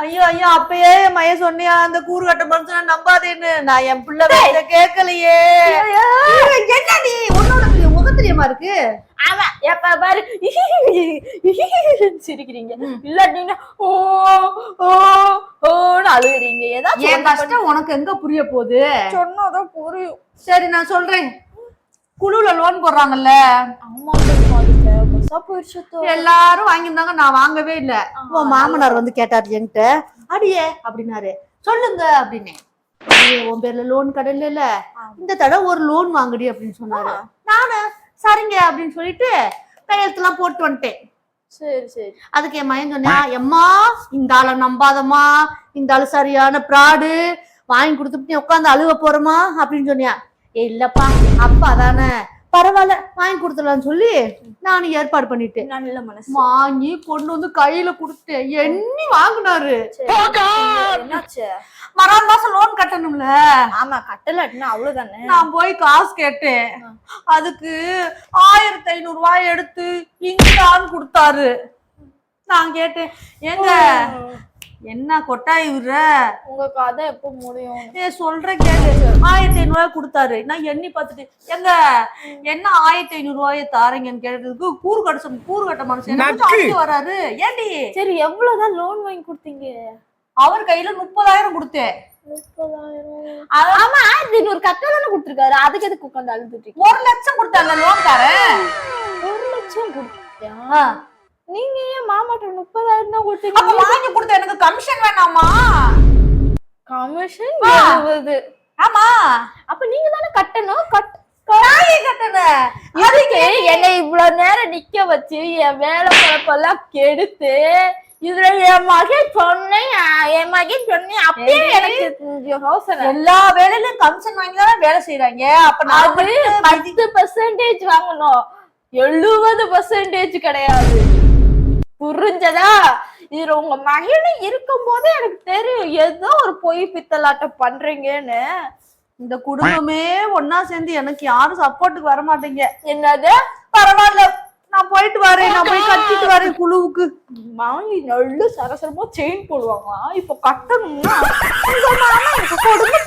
ஐயோ ஐயோ அப்பயே மைய சொன்னியா அந்த கூறு கட்ட மனுஷன நம்பாதேன்னு. நான் என் பிள்ளை கேட்கலையே என்ன நீ உன்னோட முகத்திரியமா இருக்கு. ஆமா எப்ப பாரு. சிரிக்கிறீங்க. இல்ல நீங்க ஓ ஓ ஓன்னு அழுகுறீங்க. ஏதாச்சும் என் கஷ்டம் உனக்கு எங்க புரிய போகுது? சொன்னாதான் புரியும். சரி நான் சொல்றேன். குழுல லோன் போடுறாங்கல்ல. ஆமா எல்லாரும் வாங்கியிருந்தாங்க நான் வாங்கவே இல்ல. உன் மாமனார் வந்து கேட்டாரு என்கிட்ட அடியே அப்படின்னாரு. சொல்லுங்க அப்படின்னேன் "ஐயே, உன் பேர்ல லோன் கடல்ல இல்ல இந்த தடவை ஒரு லோன் வாங்குடி அப்படின்னு சொன்னாரு. நானு சரிங்க அப்படின்னு சொல்லிட்டு கையெழுத்துலாம் போட்டு வந்துட்டேன். சரி சரி. அதுக்கு என் மயன் சொன்னா எம்மா இந்த ஆளை நம்பாதம்மா. இந்த ஆளு சரியான ப்ராடு. வாங்கி கொடுத்துட்டு நீ உட்காந்து அழுவ போறமா அப்படின்னு சொன்னியா. ஏ இல்லப்பா அப்பா தானே. பரவாயில்ல வாங்கி கொடுத்துடலாம்னு சொல்லி நானும் ஏற்பாடு பண்ணிட்டேன். நல்ல மனசு. வாங்கி கொண்டு வந்து கையில கொடுத்தேன். எண்ணி வாங்கினாரு. மறாம் மாசம் லோன் கட்டணும்ல. ஆமா கட்டலாட்டினா அவ்வளவுதானே? நான் போய் காசு கேட்டேன். அதுக்கு ஆயிரத்தி ஐநூறு ரூபாய் எடுத்து இங்கடான்னு கொடுத்தாரு. நான் கேட்டேன் ஏங்க என்ன கொட்டாய் விடுற? உங்க கதை எப்ப முடியும்? ஏ சொல்றேன் கேளு. ஆயிரத்தி ஐநூறு ரூபாய் கொடுத்தாரு. நான் எண்ணி பார்த்துட்டு எங்க? என்ன ஆயிரத்தி ஐநூறு ரூபாயை தாரீங்கன்னு கேட்டதுக்கு கூறு கட்ட கூறு கட்ட மனுஷன் அழுத்து வராரு. ஏண்டி? சரி எவ்வளவுதான் லோன் வாங்கி கொடுத்தீங்க? அவர் கையில முப்பதாயிரம் கொடுத்தேன் ஆமா ஆயிரத்தி ஐநூறு கட்டை தானே கொடுத்துருக்காரு. அதுக்கு எதுக்கு உட்காந்து அழுதுட்டு? ஒரு லட்சம் கொடுத்தாங்க லோன்காரன் ஒரு லட்சம் கொடுத்தியா? நீங்க ஏன் மாமாட்ட முப்பதாயிரம் தான் அப்ப கொடுத்தீங்க வாங்கி கொடுத்த எனக்கு கமிஷன் வேணாமா? கமிஷன். எழுபது ஆமா. அப்ப நீங்க தானே கட்டணும்? கட் அதுக்கு என்னை இவ்வளவு நேரம் நிக்க வச்சு என் வேலை பழப்பெல்லாம் கெடுத்து இதுல என் மகன் சொன்னேன் என் மகன் சொன்னேன். அப்பயே ஏய். எனக்கு யோசனை எல்லா வேலையிலும் கமிஷன் வாங்கி தானே வேலை செய்யறாங்க அப்ப நான் பத்து பர்சன்டேஜ் வாங்கணும். எழுபது பர்சன்டேஜ் கிடையாது. புரிஞ்சதா? இதுல உங்க மகனும் இருக்கும் போதே எனக்கு தெரியும். ஏதோ ஒரு பொய் பித்தலாட்டம் பண்றீங்கன்னு. இந்த குடும்பமே ஒன்னா சேர்ந்து எனக்கு யாரும் சப்போர்ட்டுக்கு வர மாட்டீங்க என்னது? பரவாயில்ல. நான் போயிட்டு வரேன். நான் போய் கட்டிட்டு வரேன் குழுவுக்கு. வாங்கி நல்ல சரசரமா செயின் போடுவாங்க. இப்ப கட்டணும்னா கொடுமை